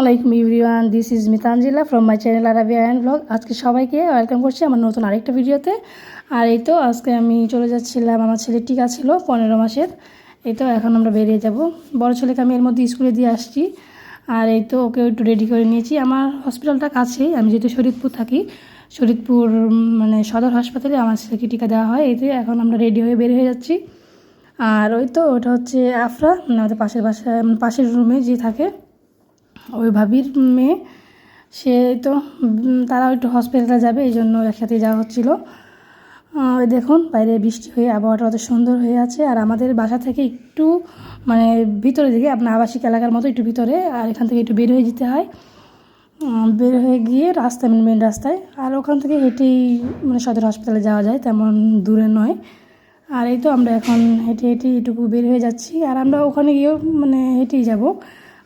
আসসালামাইকুম everyone this is Mitanjila from my channel Arabia and blog আজকে সবাইকে welcome করছি আমার নতুন আরেকটা ভিডিওতে। আর এই তো আজকে আমি চলে যাচ্ছিলাম, আমার ছেলের টিকা ছিল পনেরো মাসের। এই তো এখন আমরা বেরিয়ে যাব। বড় ছেলেকে আমি এর মধ্যে স্কুলে দিয়ে আসছি। আর এই তো ওকে একটু রেডি করে নিয়েছি। আমার হসপিটালটা কাছেই, আমি যেহেতু শরীদপুর থাকি, শরীদপুর মানে সদর হাসপাতালে আমার ছেলেকে টিকা দেওয়া হয়। এই তো এখন আমরা রেডি হয়ে বের হয়ে যাচ্ছি। আর ওই তো ওটা হচ্ছে আফরা মানে আমাদের পাশের বাসা পাশের রুমে যে থাকে। ওই ভাবির মেয়ে সে তো উম, তারা একটু হসপিটালে যাবে এই জন্য একসাথে যাওয়া হচ্ছিল। ওই দেখুন বাইরে বৃষ্টি হয়ে আবহাওয়াটা অত সুন্দর হয়ে আছে আর আমাদের বাসা থেকে একটু মানে ভিতরে দিকে আপনার আবাসিক এলাকার মতো একটু ভিতরে আর এখান থেকে একটু বের হয়ে যেতে হয়। বের হয়ে গিয়ে রাস্তা মানে মেন রাস্তায় আর ওখান থেকে হেঁটেই মানে সদর হসপিটালে যাওয়া যায় তেমন দূরে নয়। আর এই তো আমরা এখন হেঁটে হেঁটে এটুকু বের হয়ে যাচ্ছি আর আমরা ওখানে গিয়েও মানে হেঁটেই যাব।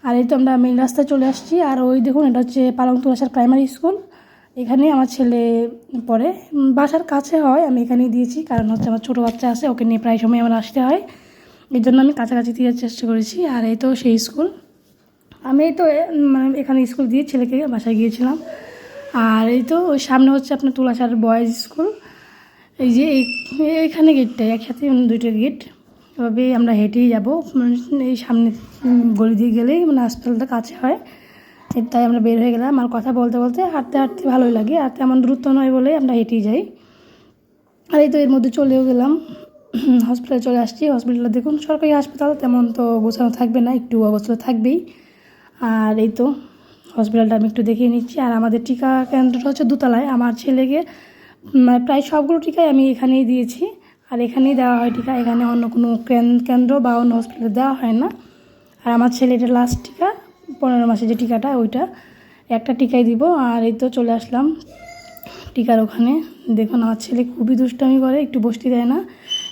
আর এই তো আমরা মেন রাস্তায় চলে আসছি। আর ওই দেখুন, এটা হচ্ছে পালং তুলাসার প্রাইমারি স্কুল এখানে আমার ছেলে পড়ে। বাসার কাছে হয়, আমি এখানেই দিয়েছি। কারণ হচ্ছে আমার ছোটো বাচ্চা আছে, ওকে নিয়ে প্রায় সময় আমার আসতে হয়। এই জন্য আমি কাছাকাছি দেওয়ার চেষ্টা করেছি। আর এই তো সেই স্কুল আমি এই তো মানে এখানে স্কুল দিয়ে ছেলেকে বাসায় গিয়েছিলাম। আর এই তো ওই সামনে হচ্ছে আপনার তুলাসার বয়েজ স্কুল এই যে এই- এইখানে গেটটাই একসাথে দুইটা গেট এভাবে আমরা হেঁটেই যাব। মানে এই সামনে গলি দিয়ে গেলেই মানে হাসপাতালটা কাছে হয়। তাই আমরা বের হয়ে গেলাম। আর কথা বলতে বলতে হাঁটতে হাঁটতে ভালোই লাগে। আর তেমন দূরত্ব নয় বলে আমরা হেঁটেই যাই। আর এই তো এর মধ্যে চলেও গেলাম। হসপিটালে চলে আসছি। হসপিটালে দেখুন, সরকারি হাসপাতাল, তেমন তো গোছানো থাকবে না। একটু অবস্থা থাকবেই। আর এই তো হসপিটালটা আমি একটু দেখিয়ে নিচ্ছি। আর আমাদের টিকা কেন্দ্রটা হচ্ছে দোতলায়। আমার ছেলেকে মানে প্রায় সবগুলো টিকাই আমি এখানেই দিয়েছি। আর এখানেই দেওয়া হয় টিকা এখানে অন্য কোনো কেন- কেন্দ্র বা অন্য হসপিটালে দেওয়া হয় না। আর আমার ছেলেটা লাস্ট টিকা, পনেরো মাসে যে টিকাটা, ওইটা। একটা টিকাই দিব, আর এই তো চলে আসলাম টিকার ওখানে। দেখুন, আমার ছেলে খুবই দুষ্টামি করে, একটু বসতে দেয় না।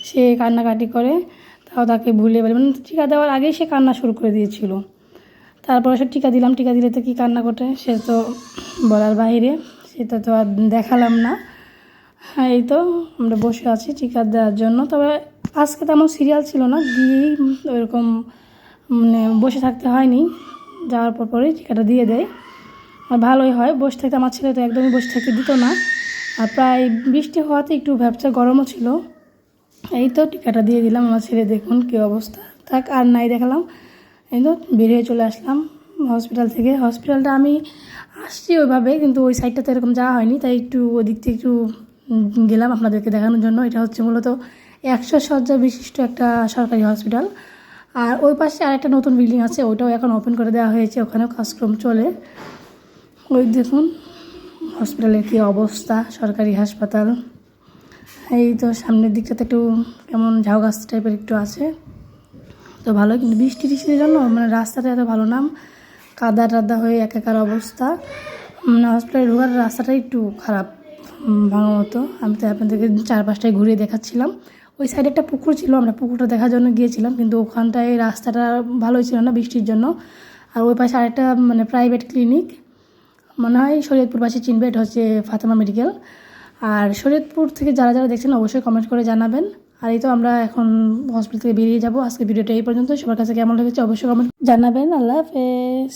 সে কান্নাকাটি করে, তাও তাকে ভুলে বলে মানে টিকা দেওয়ার আগেই সে কান্না শুরু করে দিয়েছিল। তারপরে সে টিকা দিলাম, টিকা দিলে তো কী কান্না করে সে তো বলার বাইরে, সেটা তো আর দেখালাম না। হ্যাঁ এই তো আমরা বসে আছি টিকা দেওয়ার জন্য। তবে আজকে তেমন সিরিয়াল ছিল না গিয়েই ওইরকম মানে বসে থাকতে হয়নি। যাওয়ার পর পরেই টিকাটা দিয়ে দেয়। আর ভালোই হয়, বসে থাকতে আমার ছেলে তো একদমই বসে থাকতে দিত না। আর প্রায় বৃষ্টি হওয়াতে একটু ব্যবসা গরমও ছিল। এই তো টিকাটা দিয়ে দিলাম আমার ছেলে, দেখুন কী অবস্থা। থাক, আর নাই দেখালাম। এই তো বেরিয়ে চলে আসলাম হসপিটাল থেকে। হসপিটালটা আমি আসছি ওইভাবে, কিন্তু ওই সাইডটাতে এরকম যাওয়া হয়নি, তাই একটু ওদিক থেকে একটু গেলাম আপনাদেরকে দেখানোর জন্য। এটা হচ্ছে মূলত একশো শয্যা বিশিষ্ট একটা সরকারি হসপিটাল। আর ওই পাশে আরেকটা নতুন বিল্ডিং আছে, ওটাও এখন ওপেন করে দেওয়া হয়েছে। ওখানেও কাজক্রম চলে। ওই দেখুন হসপিটালের কী অবস্থা, সরকারি হাসপাতাল। এই তো সামনের দিকটাতে একটু কেমন ঝাউ গাছ টাইপের একটু আছে। তো ভালো, কিন্তু বৃষ্টি টিষ্টির জন্য মানে রাস্তাটা এত ভালো নাম কাদা টাদা হয়ে একাকার অবস্থা। হসপিটালে ঢোকার রাস্তাটা একটু খারাপ। ভাঙা মতো। আমি তো আপনাদেরকে চারপাশটায় ঘুরিয়ে দেখাচ্ছিলাম। ওই সাইডে একটা পুকুর ছিল, আমরা পুকুরটা দেখার জন্য গিয়েছিলাম, কিন্তু ওখানটায় রাস্তাটা ভালোই ছিল না বৃষ্টির জন্য। আর ওই পাশে আরেকটা মানে প্রাইভেট ক্লিনিক মনে হয় শরীয়তপুর পাশে চিনবে এটা হচ্ছে ফাতেমা মেডিকেল। আর শরীয়তপুর থেকে যারা যারা দেখছেন, অবশ্যই কমেন্ট করে জানাবেন। আর এই তো আমরা এখন হসপিটাল থেকে বেরিয়ে যাব। আজকে ভিডিওটা এই পর্যন্ত। সবার কাছে কেমন লেগেছে অবশ্যই কমেন্ট জানাবেন। আল্লাহ হাফেজ।